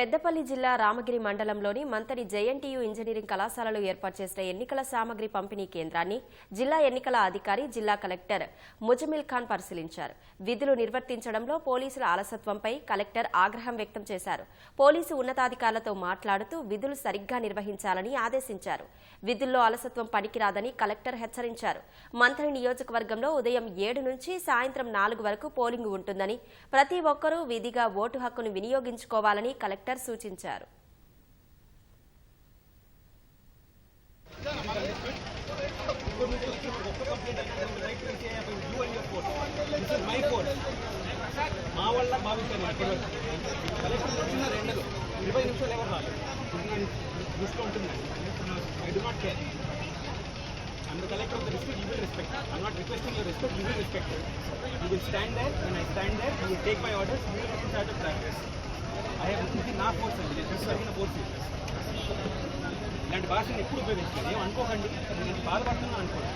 పెద్దపల్లి జిల్లా రామగిరి మండలంలోని Manthani JNTU engineering కళాశాలలో ఏర్పాటు చేసిన ఎన్నికల సామగ్రి పంపిణీ కేంద్రాన్ని జిల్లా ఎన్నికల అధికారి జిల్లా కలెక్టర్ ముజమిల్ ఖాన్ పరిశీలించారు. విధులు నిర్వర్తించడంలో పోలీసుల ఆలసత్వంపై కలెక్టర్ ఆగ్రహం వ్యక్తం చేశారు. పోలీసు ఉన్నతాధికారులతో మాట్లాడుతూ విధులు సరిగ్గా నిర్వహించాలని ఆదేశించారు. విధుల్లో ఆలసత్వం పనికిరాదని కలెక్టర్ హెచ్చరించారు. మంత్రి నియోజకవర్గంలో ఉదయం ఏడు నుంచి సాయంత్రం నాలుగు వరకు పోలింగ్ ఉంటుందని ప్రతి ఒక్కరూ విధిగా ఓటు హక్కును వినియోగించుకోవాలని కలెక్టర్ ప్రభాకర్ సూచించారు మా వల్ల భావించాను ఎవరు రాలేదు దృష్టిలో ఉంటుందండి I do and collector of the respect you will respect I not requesting your respect you will respect you will stand there and I stand there you will take my orders you will of practice I have నా force అండి నేను అడిగిన force ఇలాంటి భాషను ఎప్పుడు ఉపయోగించాలి ఏమనుకోకండి నేను బాధపడుతున్నాను అనుకోండి.